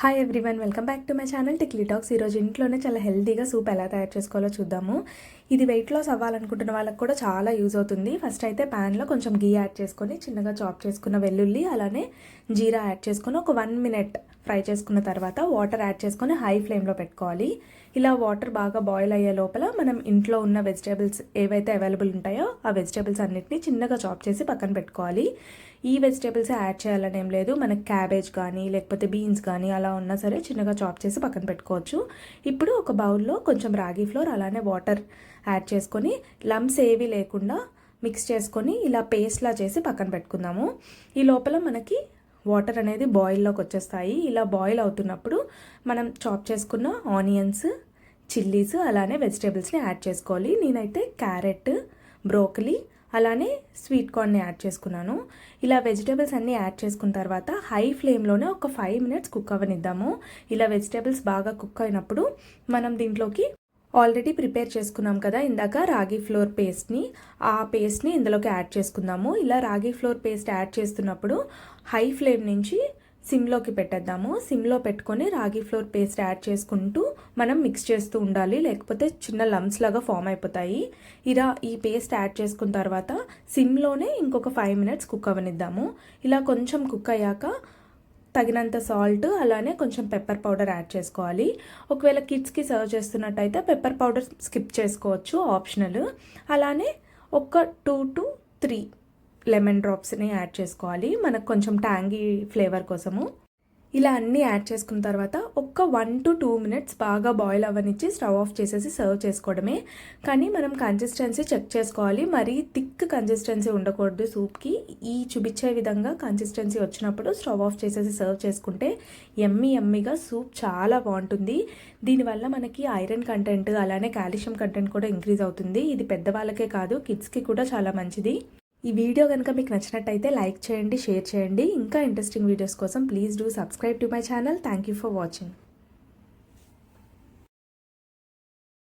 Hi everyone welcome back to my channel Tickly Talks ఈరోజు ఇంట్లోనే చాలా హెల్తీగా సూప్ ఎలా తయారు చేసుకోవాలో చూద్దాము. ఇది వెయిట్ లాస్ అవ్వాలనుకుంటున్న వాళ్ళకి కూడా చాలా యూజ్ అవుతుంది. ఫస్ట్ అయితే ప్యాన్లో కొంచెం గీ యాడ్ చేసుకొని చిన్నగా చాప్ చేసుకున్న వెల్లుల్లి అలానే జీరా యాడ్ చేసుకొని ఒక వన్ మినిట్ ఫ్రై చేసుకున్న తర్వాత వాటర్ యాడ్ చేసుకొని హై ఫ్లేమ్లో పెట్టుకోవాలి. ఇలా వాటర్ బాగా బాయిల్ అయ్యే లోపల మనం ఇంట్లో ఉన్న వెజిటేబుల్స్ ఏవైతే అవైలబుల్ ఉంటాయో ఆ వెజిటేబుల్స్ అన్నిటిని చిన్నగా చాప్ చేసి పక్కన పెట్టుకోవాలి. ఈ వెజిటేబుల్స్ యాడ్ చేయాలని ఏం లేదు. మనకి క్యాబేజ్ కానీ లేకపోతే బీన్స్ కానీ అలా ఉన్నా సరే చిన్నగా చాప్ చేసి పక్కన పెట్టుకోవచ్చు. ఇప్పుడు ఒక బౌల్లో కొంచెం రాగి ఫ్లోర్ అలానే వాటర్ యాడ్ చేసుకొని లమ్స్ ఏవి లేకుండా మిక్స్ చేసుకొని ఇలా పేస్ట్లా చేసి పక్కన పెట్టుకుందాము. ఈ లోపల మనకి వాటర్ అనేది బాయిల్లోకి వచ్చేస్తాయి. ఇలా బాయిల్ అవుతున్నప్పుడు మనం చాప్ చేసుకున్న ఆనియన్స్ చిల్లీస్ అలానే వెజిటేబుల్స్ని యాడ్ చేసుకోవాలి. నేనైతే క్యారెట్ బ్రోకలీ అలానే స్వీట్ కార్న్ని యాడ్ చేసుకున్నాను. ఇలా వెజిటేబుల్స్ అన్నీ యాడ్ చేసుకున్న తర్వాత హై ఫ్లేమ్లోనే ఒక ఫైవ్ మినిట్స్ కుక్ అవ్వనిద్దాము. ఇలా వెజిటేబుల్స్ బాగా కుక్ అయినప్పుడు మనం దీంట్లోకి ఆల్రెడీ ప్రిపేర్ చేసుకున్నాం కదా ఇందాక రాగి ఫ్లోర్ పేస్ట్ని. ఆ పేస్ట్ని ఇందులోకి యాడ్ చేసుకుందాము. ఇలా రాగి ఫ్లోర్ పేస్ట్ యాడ్ చేస్తున్నప్పుడు హై ఫ్లేమ్ నుంచి సిమ్లోకి పెట్టేద్దాము. సిమ్లో పెట్టుకొని రాగి ఫ్లోర్ పేస్ట్ యాడ్ చేసుకుంటూ మనం మిక్స్ చేస్తూ ఉండాలి. లేకపోతే చిన్న లమ్స్ లాగా ఫామ్ అయిపోతాయి. ఇలా ఈ పేస్ట్ యాడ్ చేసుకున్న తర్వాత సిమ్లోనే ఇంకొక ఫైవ్ మినిట్స్ కుక్ అవ్వనిద్దాము ఇలా కొంచెం కుక్ అయ్యాక తగినంత సాల్ట్ అలానే కొంచెం పెప్పర్ పౌడర్ యాడ్ చేసుకోవాలి. ఒకవేళ కిడ్స్కి సర్వ్ చేస్తున్నట్టయితే పెప్పర్ పౌడర్ స్కిప్ చేసుకోవచ్చు ఆప్షనల్. అలానే ఒక టూ టు త్రీ లెమన్ డ్రాప్స్ని యాడ్ చేసుకోవాలి. మనకు కొంచెం ట్యాంగీ ఫ్లేవర్ కోసము. ఇలా అన్నీ యాడ్ చేసుకున్న తర్వాత ఒక్క వన్ టు టూ మినిట్స్ బాగా బాయిల్ అవ్వనిచ్చి స్టవ్ ఆఫ్ చేసేసి సర్వ్ చేసుకోవడమే. కానీ మనం కన్సిస్టెన్సీ చెక్ చేసుకోవాలి. మరీ థిక్ కన్సిస్టెన్సీ ఉండకూడదు సూప్కి. ఈ చూపించే విధంగా కన్సిస్టెన్సీ వచ్చినప్పుడు స్టవ్ ఆఫ్ చేసేసి సర్వ్ చేసుకుంటే ఎమ్మి ఎమ్మిగా సూప్ చాలా బాగుంటుంది. దీనివల్ల మనకి ఐరన్ కంటెంట్ అలానే కాల్షియం కంటెంట్ కూడా ఇంక్రీజ్ అవుతుంది. ఇది పెద్దవాళ్ళకే కాదు కిడ్స్కి కూడా చాలా మంచిది. ఈ వీడియో కనుక మీకు నచ్చినట్టయితే లైక్ చేయండి షేర్ చేయండి. ఇంకా ఇంట్రెస్టింగ్ వీడియోస్ కోసం please do subscribe to my channel. Thank you for watching.